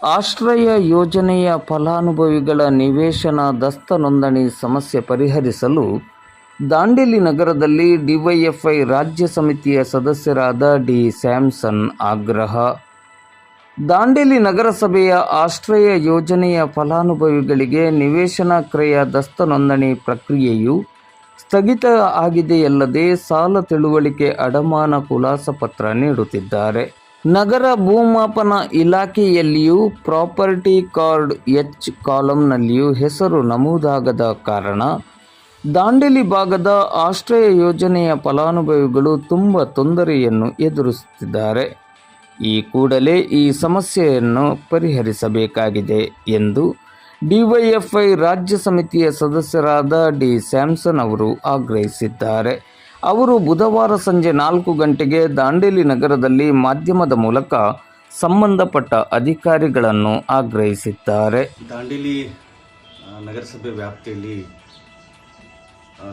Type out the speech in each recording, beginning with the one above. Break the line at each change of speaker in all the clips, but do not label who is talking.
ಆಶ್ರಯ ಯೋಜನೆಯ ಫಲಾನುಭವಿಗಳ ನಿವೇಶನ ದಸ್ತ ನೋಂದಣಿ ಸಮಸ್ಯೆ ಪರಿಹರಿಸಲು ದಾಂಡೇಲಿ ನಗರದಲ್ಲಿ ಡಿವೈಎಫ್ಐ ರಾಜ್ಯ ಸಮಿತಿಯ ಸದಸ್ಯರಾದ ಡಿ ಸ್ಯಾಮ್ಸನ್ ಆಗ್ರಹ. ದಾಂಡೇಲಿ ನಗರಸಭೆಯ ಆಶ್ರಯ ಯೋಜನೆಯ ಫಲಾನುಭವಿಗಳಿಗೆ ನಿವೇಶನ ಕ್ರಯ ದಸ್ತ ನೋಂದಣಿ ಪ್ರಕ್ರಿಯೆಯು ಸ್ಥಗಿತ ಆಗಿದೆಯಲ್ಲದೆ ಸಾಲ ತಿಳುವಳಿಕೆ ಅಡಮಾನ ಖುಲಾಸ ಪತ್ರ ನೀಡುತ್ತಿದ್ದಾರೆ. ನಗರ ಭೂಮಾಪನ ಇಲಾಖೆಯಲ್ಲಿಯೂ ಪ್ರಾಪರ್ಟಿ ಕಾರ್ಡ್ ಎಚ್ ಕಾಲಂನಲ್ಲಿಯೂ ಹೆಸರು ನಮೂದಾಗದ ಕಾರಣ ದಾಂಡೇಲಿ ಭಾಗದ ಆಶ್ರಯ ಯೋಜನೆಯ ಫಲಾನುಭವಿಗಳು ತುಂಬ ತೊಂದರೆಯನ್ನು ಎದುರಿಸುತ್ತಿದ್ದಾರೆ. ಈ ಕೂಡಲೇ ಈ ಸಮಸ್ಯೆಯನ್ನು ಪರಿಹರಿಸಬೇಕಾಗಿದೆ ಎಂದು ಡಿವೈಎಫ್ಐ ರಾಜ್ಯ ಸಮಿತಿಯ ಸದಸ್ಯರಾದ ಡಿ ಸ್ಯಾಮ್ಸನ್ ಅವರು ಆಗ್ರಹಿಸಿದ್ದಾರೆ. ಅವರು ಬುಧವಾರ ಸಂಜೆ ನಾಲ್ಕು ಗಂಟೆಗೆ ದಾಂಡೇಲಿ ನಗರದಲ್ಲಿ ಮಾಧ್ಯಮದ ಮೂಲಕ ಸಂಬಂಧಪಟ್ಟ ಅಧಿಕಾರಿಗಳನ್ನು ಆಗ್ರಹಿಸಿದ್ದಾರೆ.
ದಾಂಡೇಲಿ ನಗರಸಭೆ ವ್ಯಾಪ್ತಿಯಲ್ಲಿ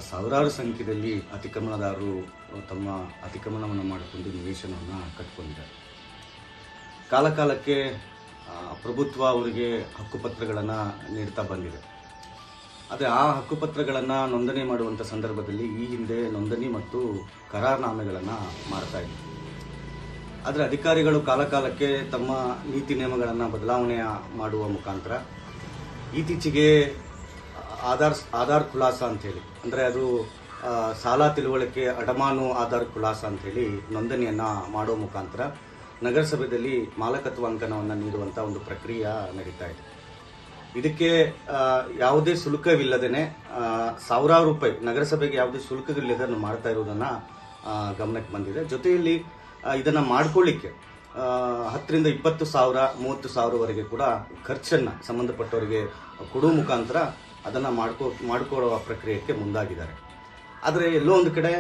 ಸಾವಿರಾರು ಸಂಖ್ಯೆಯಲ್ಲಿ ಅತಿಕ್ರಮಣದಾರರು ತಮ್ಮ ಅತಿಕ್ರಮಣವನ್ನು ಮಾಡಿಕೊಂಡು ನಿವೇಶನವನ್ನು ಕಟ್ಕೊಂಡಿದ್ದಾರೆ. ಕಾಲಕಾಲಕ್ಕೆ ಪ್ರಭುತ್ವ ಅವರಿಗೆ ಹಕ್ಕುಪತ್ರಗಳನ್ನು ನೀಡ್ತಾ ಬಂದಿದೆ. ಆದರೆ ಆ ಹಕ್ಕುಪತ್ರಗಳನ್ನು ನೋಂದಣಿ ಮಾಡುವಂಥ ಸಂದರ್ಭದಲ್ಲಿ ಈ ಹಿಂದೆ ನೋಂದಣಿ ಮತ್ತು ಕರಾರ್ನಾಮೆಗಳನ್ನು ಮಾಡ್ತಾ ಇದ್ರು ಆದರೆ ಅಧಿಕಾರಿಗಳು ಕಾಲಕಾಲಕ್ಕೆ ತಮ್ಮ ನೀತಿ ನಿಯಮಗಳನ್ನು ಬದಲಾವಣೆ ಮಾಡುವ ಮುಖಾಂತರ ಇತ್ತೀಚೆಗೆ ಆಧಾರ್ ಆಧಾರ್ ಖುಲಾಸ ಅಂಥೇಳಿ, ಅಂದರೆ ಅದು ಸಾಲ ತಿಳುವಳಿಕೆ ಅಡಮಾನು ಆಧಾರ್ ಖುಲಾಸ ಅಂಥೇಳಿ ನೋಂದಣಿಯನ್ನು ಮಾಡೋ ಮುಖಾಂತರ ನಗರಸಭೆಯಲ್ಲಿ ಮಾಲಕತ್ವ ಅಂಕಣವನ್ನು ನೀಡುವಂಥ ಒಂದು ಪ್ರಕ್ರಿಯೆ ನಡೀತಾ ಇದೆ. ಇದಕ್ಕೆ ಯಾವುದೇ ಶುಲ್ಕವಿಲ್ಲದೇನೆ ಆ, ಸಾವಿರಾರು ರೂಪಾಯಿ ನಗರಸಭೆಗೆ ಯಾವುದೇ ಶುಲ್ಕವಿಲ್ಲದೆ ಮಾಡ್ತಾ ಇರೋದನ್ನು ಗಮನಕ್ಕೆ ಬಂದಿದೆ. ಜೊತೆಯಲ್ಲಿ ಇದನ್ನು ಮಾಡ್ಕೊಳ್ಳಿಕ್ಕೆ ಹತ್ತರಿಂದ ಇಪ್ಪತ್ತು ಸಾವಿರ ಮೂವತ್ತು ಸಾವಿರವರೆಗೆ ಕೂಡ ಖರ್ಚನ್ನು ಸಂಬಂಧಪಟ್ಟವರಿಗೆ ಕೊಡುವ ಮುಖಾಂತರ ಅದನ್ನು ಮಾಡ್ಕೋ ಮಾಡಿಕೊಡುವ ಪ್ರಕ್ರಿಯೆಗೆ ಮುಂದಾಗಿದ್ದಾರೆ. ಆದರೆ ಎಲ್ಲೋ ಒಂದು ಕಡೆ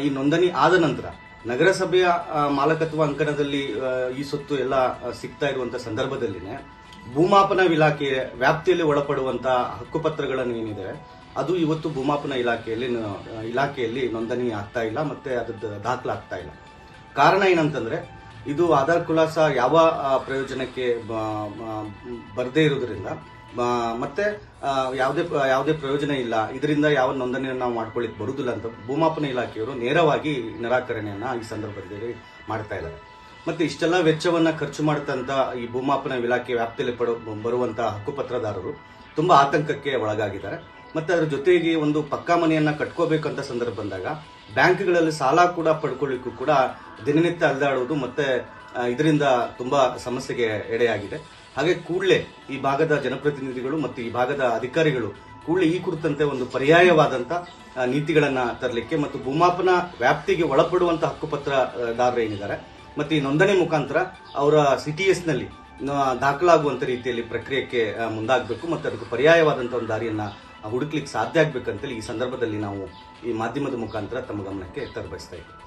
ಈ ನೋಂದಣಿ ಆದ ನಂತರ ನಗರಸಭೆಯ ಮಾಲಕತ್ವ ಅಂಕಣದಲ್ಲಿ ಈ ಸೊತ್ತು ಎಲ್ಲ ಸಿಗ್ತಾ ಇರುವಂಥ ಸಂದರ್ಭದಲ್ಲಿನೇ ಭೂಮಾಪನ ಇಲಾಖೆ ವ್ಯಾಪ್ತಿಯಲ್ಲಿ ಒಳಪಡುವಂತ ಹಕ್ಕುಪತ್ರಗಳನ್ನು ಏನಿದೆ, ಅದು ಇವತ್ತು ಭೂಮಾಪನ ಇಲಾಖೆಯಲ್ಲಿ ಇಲಾಖೆಯಲ್ಲಿ ನೋಂದಣಿ ಆಗ್ತಾ ಇಲ್ಲ ಮತ್ತೆ ಅದ್ರದ್ದು ದಾಖಲಾಗ್ತಾ ಇಲ್ಲ. ಕಾರಣ ಏನಂತಂದ್ರೆ, ಇದು ಆಧಾರ್ ಕುಲಾಸ ಯಾವ ಪ್ರಯೋಜನಕ್ಕೆ ಬರದೇ ಇರೋದ್ರಿಂದ ಮತ್ತೆ ಯಾವುದೇ ಯಾವುದೇ ಪ್ರಯೋಜನ ಇಲ್ಲ. ಇದರಿಂದ ಯಾವ ನೋಂದಣಿಯನ್ನು ನಾವು ಮಾಡ್ಕೊಳ್ಳಿಕ್ ಬರುವುದಿಲ್ಲ ಅಂತ ಭೂಮಾಪನ ಇಲಾಖೆಯವರು ನೇರವಾಗಿ ನಿರಾಕರಣೆಯನ್ನ ಈ ಸಂದರ್ಭದಲ್ಲಿ ಮಾಡ್ತಾ ಇದ್ದಾರೆ. ಮತ್ತೆ ಇಷ್ಟೆಲ್ಲ ವೆಚ್ಚವನ್ನ ಖರ್ಚು ಮಾಡಿದಂತ ಈ ಭೂಮಾಪನ ಇಲಾಖೆ ವ್ಯಾಪ್ತಿಯಲ್ಲಿ ಪಡೋ ಬರುವಂತಹ ಹಕ್ಕುಪತ್ರದಾರರು ತುಂಬಾ ಆತಂಕಕ್ಕೆ ಒಳಗಾಗಿದ್ದಾರೆ. ಮತ್ತೆ ಅದರ ಜೊತೆಗೆ ಒಂದು ಪಕ್ಕಾ ಮನೆಯನ್ನ ಕಟ್ಕೋಬೇಕಂತ ಸಂದರ್ಭ ಬಂದಾಗ ಬ್ಯಾಂಕ್ಗಳಲ್ಲಿ ಸಾಲ ಕೂಡ ಪಡ್ಕೊಳ್ಳಿಕ್ಕೂ ಕೂಡ ದಿನನಿತ್ಯ ಅಲ್ದಾಡುವುದು ಮತ್ತೆ ಇದರಿಂದ ತುಂಬಾ ಸಮಸ್ಯೆಗೆ ಎಡೆಯಾಗಿದೆ. ಹಾಗೆ ಕೂಡಲೇ ಈ ಭಾಗದ ಜನಪ್ರತಿನಿಧಿಗಳು ಮತ್ತು ಈ ಭಾಗದ ಅಧಿಕಾರಿಗಳು ಕೂಡಲೇ ಈ ಕುರಿತಂತೆ ಒಂದು ಪರ್ಯಾಯವಾದಂತ ನೀತಿಗಳನ್ನ ತರಲಿಕ್ಕೆ ಮತ್ತು ಭೂಮಾಪನ ವ್ಯಾಪ್ತಿಗೆ ಒಳಪಡುವಂತ ಹಕ್ಕುಪತ್ರದಾರರು ಏನಿದ್ದಾರೆ ಮತ್ತೆ ಈ ನೋಂದಣಿ ಮುಖಾಂತರ ಅವರ ಸಿ ನಲ್ಲಿ ಎಸ್ನಲ್ಲಿ ದಾಖಲಾಗುವಂತ ರೀತಿಯಲ್ಲಿ ಪ್ರಕ್ರಿಯೆಗೆ ಮುಂದಾಗಬೇಕು ಮತ್ತು ಅದಕ್ಕೆ ಪರ್ಯಾಯವಾದಂಥ ಒಂದು ದಾರಿಯನ್ನ ಹುಡುಕ್ಲಿಕ್ಕೆ ಸಾಧ್ಯ ಆಗ್ಬೇಕಂತೇಳಿ ಈ ಸಂದರ್ಭದಲ್ಲಿ ನಾವು ಈ ಮಾಧ್ಯಮದ ಮುಖಾಂತರ ತಮ್ಮ ಗಮನಕ್ಕೆ ತರಬಯಸ್ತಾ ಇದ್ದೀವಿ.